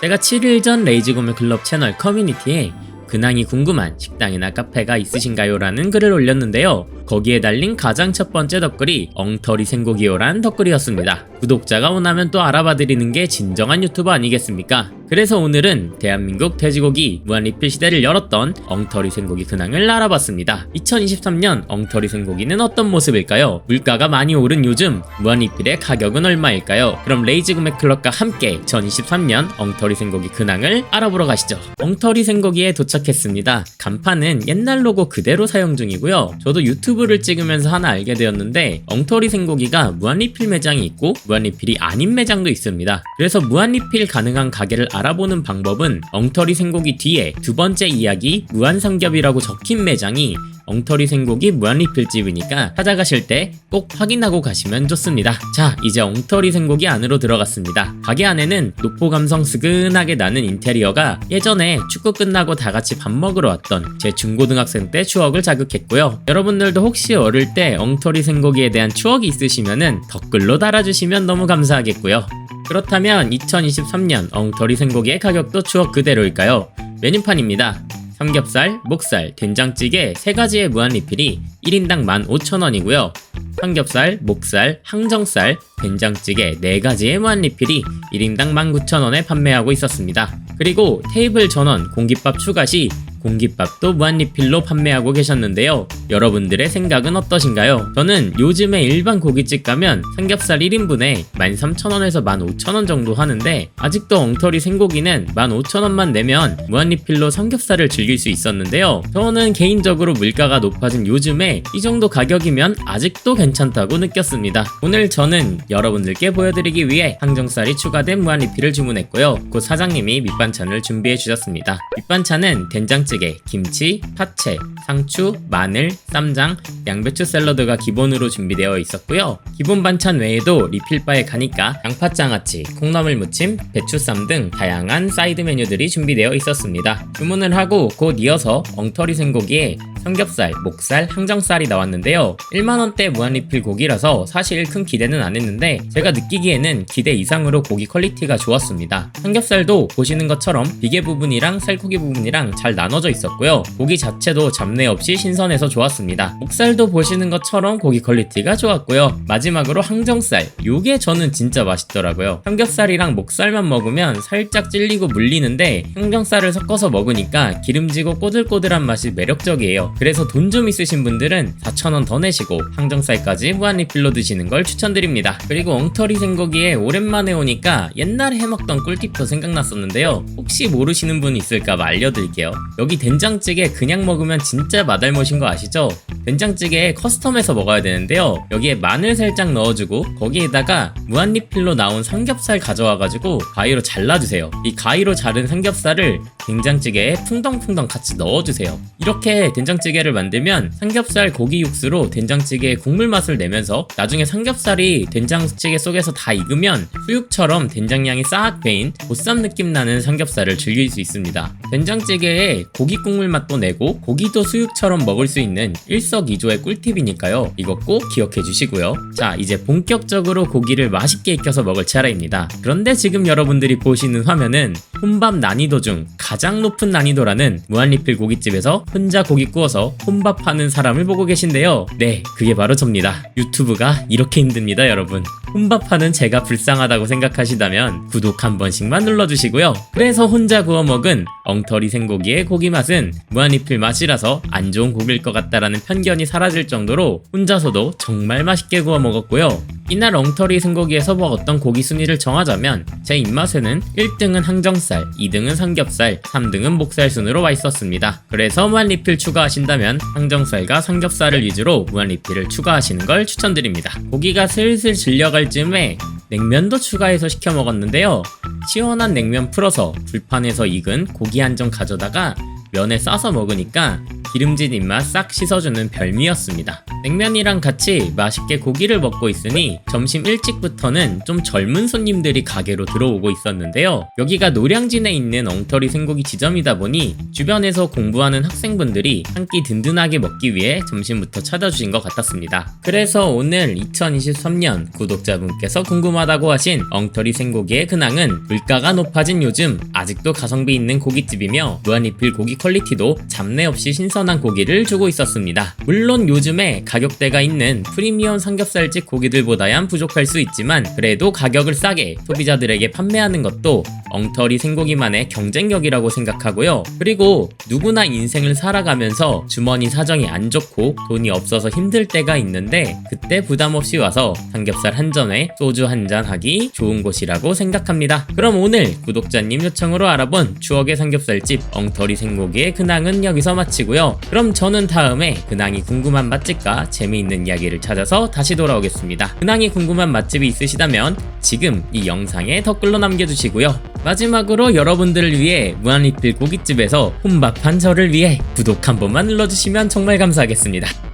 제가 7일 전 레이지고메 클럽 채널 커뮤니티에 근황이 궁금한 식당이나 카페가 있으신가요? 라는 글을 올렸는데요. 거기에 달린 가장 첫 번째 댓글이 엉터리 생고기요란 댓글이었습니다. 구독자가 원하면 또 알아봐드리는 게 진정한 유튜버 아니겠습니까? 그래서 오늘은 대한민국 돼지고기 무한리필 시대를 열었던 엉터리 생고기 근황을 알아봤습니다. 2023년 엉터리 생고기는 어떤 모습일까요? 물가가 많이 오른 요즘 무한리필의 가격은 얼마일까요? 그럼 레이지 구매 클럽과 함께 2023년 엉터리 생고기 근황을 알아보러 가시죠. 엉터리 생고기에 도착했습니다. 간판은 옛날 로고 그대로 사용 중이고요. 저도 유튜브 를 찍으면서 하나 알게 되었는데 엉터리 생고기가 무한리필 매장이 있고 무한리필이 아닌 매장도 있습니다. 그래서 무한리필 가능한 가게를 알아보는 방법은 엉터리 생고기 뒤에 두 번째 이야기 무한삼겹이라고 적힌 매장이 엉터리 생고기 무한리필집이니까 찾아가실 때 꼭 확인하고 가시면 좋습니다. 자, 이제 엉터리 생고기 안으로 들어갔습니다. 가게 안에는 노포 감성 스근하게 나는 인테리어가 예전에 축구 끝나고 다 같이 밥 먹으러 왔던 제 중고등학생 때 추억을 자극했고요. 여러분들도 혹시 어릴 때 엉터리 생고기에 대한 추억이 있으시면은 댓글로 달아주시면 너무 감사하겠고요. 그렇다면 2023년 엉터리 생고기의 가격도 추억 그대로일까요? 메뉴판입니다. 삼겹살, 목살, 된장찌개 세 가지의 무한 리필이 1인당 15,000원이고요. 삼겹살, 목살, 항정살, 된장찌개 네 가지의 무한 리필이 1인당 19,000원에 판매하고 있었습니다. 그리고 테이블 전원 공깃밥 추가 시 공깃밥도 무한 리필로 판매하고 계셨는데요. 여러분들의 생각은 어떠신가요? 저는 요즘에 일반 고깃집 가면 삼겹살 1인분에 13,000원에서 15,000원 정도 하는데 아직도 엉터리 생고기는 15,000원만 내면 무한 리필로 삼겹살을 즐길 수 있었는데요. 저는 개인적으로 물가가 높아진 요즘에 이 정도 가격이면 아직도 괜찮다고 느꼈습니다. 오늘 저는 여러분들께 보여드리기 위해 항정살이 추가된 무한 리필을 주문했고요. 곧 사장님이 밑반찬을 준비해 주셨습니다. 밑반찬은 된장찌개, 김치, 파채, 상추, 마늘, 쌈장, 양배추 샐러드가 기본으로 준비되어 있었고요. 기본 반찬 외에도 리필바에 가니까 양파장아찌, 콩나물 무침, 배추쌈 등 다양한 사이드 메뉴들이 준비되어 있었습니다. 주문을 하고 곧 이어서 엉터리 생고기에 삼겹살, 목살, 항정살이 나왔는데요. 1만원대 무한리필 고기라서 사실 큰 기대는 안 했는데 제가 느끼기에는 기대 이상으로 고기 퀄리티가 좋았습니다. 삼겹살도 보시는 것처럼 비계 부분이랑 살코기 부분이랑 잘 나눠져 있었고요. 고기 자체도 잡내 없이 신선해서 좋았습니다. 목살도 보시는 것처럼 고기 퀄리티가 좋았고요. 마지막으로 항정살. 요게 저는 진짜 맛있더라고요. 삼겹살이랑 목살만 먹으면 살짝 찔리고 물리는데 항정살을 섞어서 먹으니까 기름지고 꼬들꼬들한 맛이 매력적이에요. 그래서 돈 좀 있으신 분들은 4,000원 더 내시고 항정살까지 무한 리필로 드시는 걸 추천드립니다. 그리고 엉터리 생고기에 오랜만에 오니까 옛날에 해먹던 꿀팁도 생각났었는데요. 혹시 모르시는 분 있을까 봐 알려드릴게요. 여기 된장찌개 그냥 먹으면 진짜 맛알못인 거 아시죠? 된장찌개에 커스텀해서 먹어야 되는데요. 여기에 마늘 살짝 넣어주고 거기에다가 무한 리필로 나온 삼겹살 가져와가지고 가위로 잘라주세요. 이 가위로 자른 삼겹살을 된장찌개에 풍덩풍덩 같이 넣어주세요. 이렇게 된장찌개를 만들면 삼겹살 고기 육수로 된장찌개의 국물 맛을 내면서 나중에 삼겹살이 된장찌개 속에서 다 익으면 수육처럼 된장향이 싹 배인 보쌈 느낌 나는 삼겹살을 즐길 수 있습니다. 된장찌개에 고기 국물 맛도 내고 고기도 수육처럼 먹을 수 있는 일석이조의 꿀팁이니까요. 이거 꼭 기억해 주시고요. 자, 이제 본격적으로 고기를 맛있게 익혀서 먹을 차례입니다. 그런데 지금 여러분들이 보시는 화면은 혼밥 난이도 중 가장 높은 난이도라는 무한리필 고깃집에서 혼자 고기 구워서 혼밥하는 사람을 보고 계신데요. 네, 그게 바로 접니다. 유튜브가 이렇게 힘듭니다, 여러분. 혼밥하는 제가 불쌍하다고 생각하시다면 구독 한 번씩만 눌러주시고요. 그래서 혼자 구워 먹은 엉터리 생고기의 고기 맛은 무한리필 맛이라서 안 좋은 고기일 것 같다라는 편견이 사라질 정도로 혼자서도 정말 맛있게 구워 먹었고요. 이날 엉터리 생고기에서 먹었던 고기 순위를 정하자면 제 입맛에는 1등은 항정살, 2등은 삼겹살, 3등은 목살 순으로 와 있었습니다. 그래서 무한리필 추가하신다면 항정살과 삼겹살을 위주로 무한리필을 추가하시는 걸 추천드립니다. 고기가 슬슬 질려갈 즈음에 냉면도 추가해서 시켜 먹었는데요. 시원한 냉면 풀어서 불판에서 익은 고기 한 점 가져다가 면에 싸서 먹으니까 기름진 입맛 싹 씻어주는 별미였습니다. 냉면이랑 같이 맛있게 고기를 먹고 있으니 점심 일찍부터는 좀 젊은 손님들이 가게로 들어오고 있었는데요. 여기가 노량진에 있는 엉터리 생고기 지점이다 보니 주변에서 공부하는 학생분들이 한 끼 든든하게 먹기 위해 점심부터 찾아주신 것 같았습니다. 그래서 오늘 2023년 구독자분께서 궁금하다고 하신 엉터리 생고기의 근황은 물가가 높아진 요즘 아직도 가성비 있는 고깃집이며 무한리필 고기 퀄리티도 잡내 없이 신선 한 고기를 주고 있었습니다. 물론 요즘에 가격대가 있는 프리미엄 삼겹살집 고기들보다야 부족할 수 있지만 그래도 가격을 싸게 소비자들에게 판매하는 것도 엉터리 생고기만의 경쟁력이라고 생각하고요. 그리고 누구나 인생을 살아가면서 주머니 사정이 안 좋고 돈이 없어서 힘들 때가 있는데 그때 부담 없이 와서 삼겹살 한 점에 소주 한 잔 하기 좋은 곳이라고 생각합니다. 그럼 오늘 구독자님 요청으로 알아본 추억의 삼겹살집 엉터리 생고기의 근황은 여기서 마치고 요. 그럼 저는 다음에 근황이 궁금한 맛집과 재미있는 이야기를 찾아서 다시 돌아오겠습니다. 근황이 궁금한 맛집이 있으시다면 지금 이 영상에 댓글로 남겨주시고요. 마지막으로 여러분들을 위해 무한리필 고깃집에서 혼밥한 저를 위해 구독 한 번만 눌러주시면 정말 감사하겠습니다.